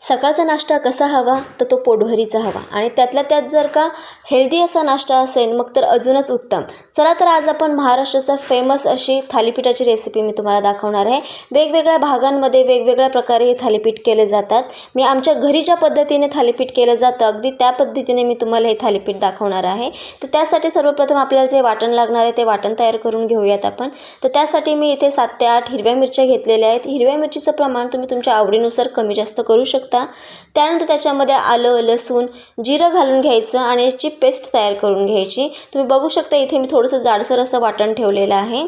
सकाळचा नाश्ता कसा हवा तर तो पोटभरीचा हवा. आणि त्यातल्या त्यात जर का हेल्दी असा नाश्ता असेल मग तर अजूनच उत्तम. चला तर आज आपण महाराष्ट्राचा फेमस अशी थालीपीठाची रेसिपी मी तुम्हाला दाखवणार आहे. वेगवेगळ्या भागांमध्ये वेगवेगळ्या प्रकारे हे थालीपीठ केले जातात. मी आमच्या घरी ज्या पद्धतीने थालीपीठ केलं जातं अगदी त्या पद्धतीने मी तुम्हाला हे थालीपीठ दाखवणार आहे. तर त्यासाठी सर्वप्रथम आपल्याला जे वाटण लागणार आहे ते वाटण तयार करून घेऊयात आपण. तर त्यासाठी मी इथे सात ते आठ हिरव्या मिरच्या घेतलेल्या आहेत. हिरव्या मिरचीचं प्रमाण तुम्ही तुमच्या आवडीनुसार कमी जास्त करू शकता. त्यानंतर त्याच्यामध्ये आलं लसूण जिरं घालून घ्यायचं आणि याची पेस्ट तयार करून घ्यायची. तुम्ही बघू शकता इथे मी थोडंसं जाडसर असं वाटण ठेवलेलं आहे.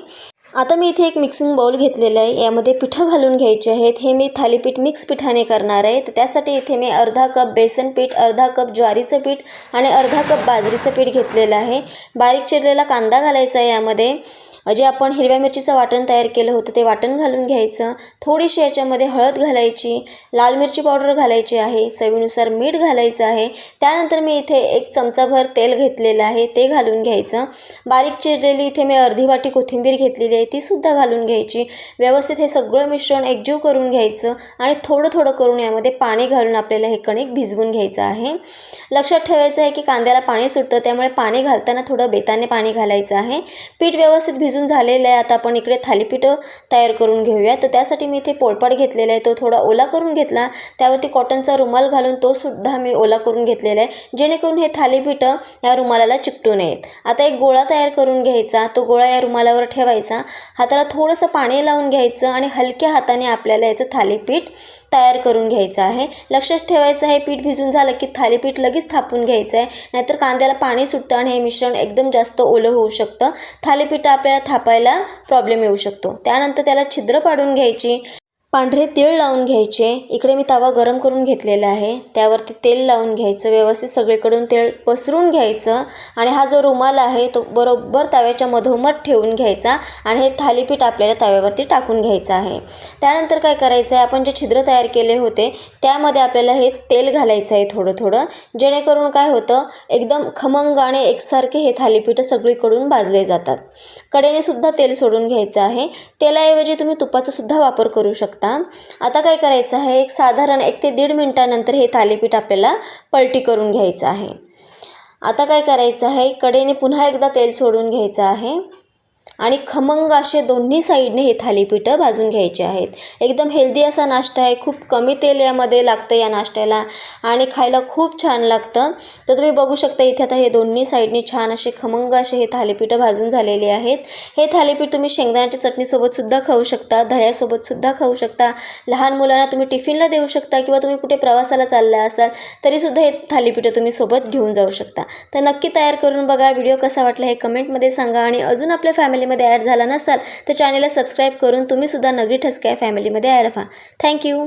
आता मी इथे एक मिक्सिंग बाउल घेतलेलं आहे. यामध्ये पिठं घालून घ्यायचे आहेत. हे मी थालीपीठ मिक्स पिठाने करणार आहे. तर त्यासाठी इथे मी अर्धा कप बेसन पीठ अर्धा कप ज्वारीचं पीठ आणि अर्धा कप बाजरीचं पीठ घेतलेलं आहे. बारीक चिरलेला कांदा घालायचा आहे यामध्ये. जे आपण हिरव्या मिरचीचं वाटण तयार केलं होतं ते वाटण घालून घ्यायचं. थोडीशी याच्यामध्ये हळद घालायची लाल मिरची पावडर घालायची आहे चवीनुसार मीठ घालायचं आहे. त्यानंतर मी इथे एक चमचाभर तेल घेतलेलं आहे ते घालून घ्यायचं. बारीक चिरलेली इथे मी अर्धी वाटी कोथिंबीर घेतलेली आहे तीसुद्धा घालून घ्यायची. व्यवस्थित हे सगळं मिश्रण एकजीव करून घ्यायचं आणि थोडं थोडं करून यामध्ये पाणी घालून आपल्याला हे कणिक भिजवून घ्यायचं आहे. लक्षात ठेवायचं आहे की कांद्याला पाणी सुटतं त्यामुळे पाणी घालताना थोडं बेताने पाणी घालायचं आहे. पीठ व्यवस्थित भिजून झालेलं आहे. आता आपण इकडे थालीपीठं तयार करून घेऊया. तर त्यासाठी मी इथे पोळपाट घेतलेला आहे. तो थोडा ओला करून घेतला. त्यावरती कॉटनचा रुमाल घालून तो सुद्धा मी ओला करून घेतलेला आहे. जेणेकरून हे थालीपीठं या रुमालाला चिकटू नयेत. आता एक गोळा तयार करून घ्यायचा. तो गोळा या रुमालावर ठेवायचा. हाताला थोडंसं पाणी लावून घ्यायचं आणि हलक्या हाताने आपल्याला याचं थालीपीठ तयार करून घ्यायचं आहे. लक्षात ठेवायचं आहे पीठ भिजून झालं की थालीपीठ लगेच थापून घ्यायचं आहे. नाहीतर कांद्याला पाणी सुटतं आणि हे मिश्रण एकदम जास्त ओलं होऊ शकतं. थालीपीठ आपल्याला थापायला प्रॉब्लेम येऊ शकतो. त्यानंतर त्याला छिद्र पाडून घ्यायची. पांढरे तीळ लावून घ्यायचे. इकडे मी तवा गरम करून घेतलेला आहे. त्यावरती तेल लावून घ्यायचं. व्यवस्थित सगळीकडून तेल पसरून घ्यायचं. आणि हा जो रुमाल आहे तो बरोबर तव्याच्या मधोमध ठेवून घ्यायचा. आणि हे थालीपीठ आपल्याला तव्यावरती टाकून घ्यायचं आहे. त्यानंतर काय करायचं आहे? आपण जे छिद्र तयार केले होते त्यामध्ये आपल्याला हे तेल घालायचं आहे थोडं थोडं जेणेकरून काय होतं एकदम खमंग आणि एकसारखे हे थालीपीठं सगळीकडून भाजले जातात. कडेने सुद्धा तेल सोडून घ्यायचं आहे. तेलाऐवजी तुम्ही तुपाचासुद्धा वापर करू शकता. आता काय करायचं आहे? एक साधारण एक ते दीड मिनटानंतर हे थालीपीठ आपल्याला पलटी करून घ्यायचं आहे. आता काय करायचं आहे? कडेने पुन्हा एकदा तेल सोडून घ्यायचं आहे. आणि खमंग असे दोन्ही साईडने हे थालीपीठं भाजून घ्यायचे आहेत. एकदम हेल्दी असा नाश्ता आहे. खूप कमी तेल यामध्ये लागतं या नाश्त्याला आणि खायला खूप छान लागतं. तर तुम्ही बघू शकता इथे आता हे दोन्ही साईडने छान असे खमंग असे हे थालीपीठं भाजून झालेले आहेत. हे थालीपीठ तुम्ही शेंगदाण्याच्या चटणीसोबतसुद्धा खाऊ शकता दह्यासोबतसुद्धा खाऊ शकता. लहान मुलांना तुम्ही टिफिनला देऊ शकता किंवा तुम्ही कुठे प्रवासाला चालला असाल तरीसुद्धा हे थालीपीठं तुम्ही सोबत घेऊन जाऊ शकता. तर नक्की तयार करून बघा. व्हिडिओ कसा वाटला हे कमेंटमध्ये सांगा आणि अजून आपल्या फॅमिली मध्ये ॲड झाला नसाल तर चॅनेलला सबस्क्राईब करून तुम्हीसुद्धा नगरी ठसक्या फॅमिलीमध्ये ॲड व्हा. थँक्यू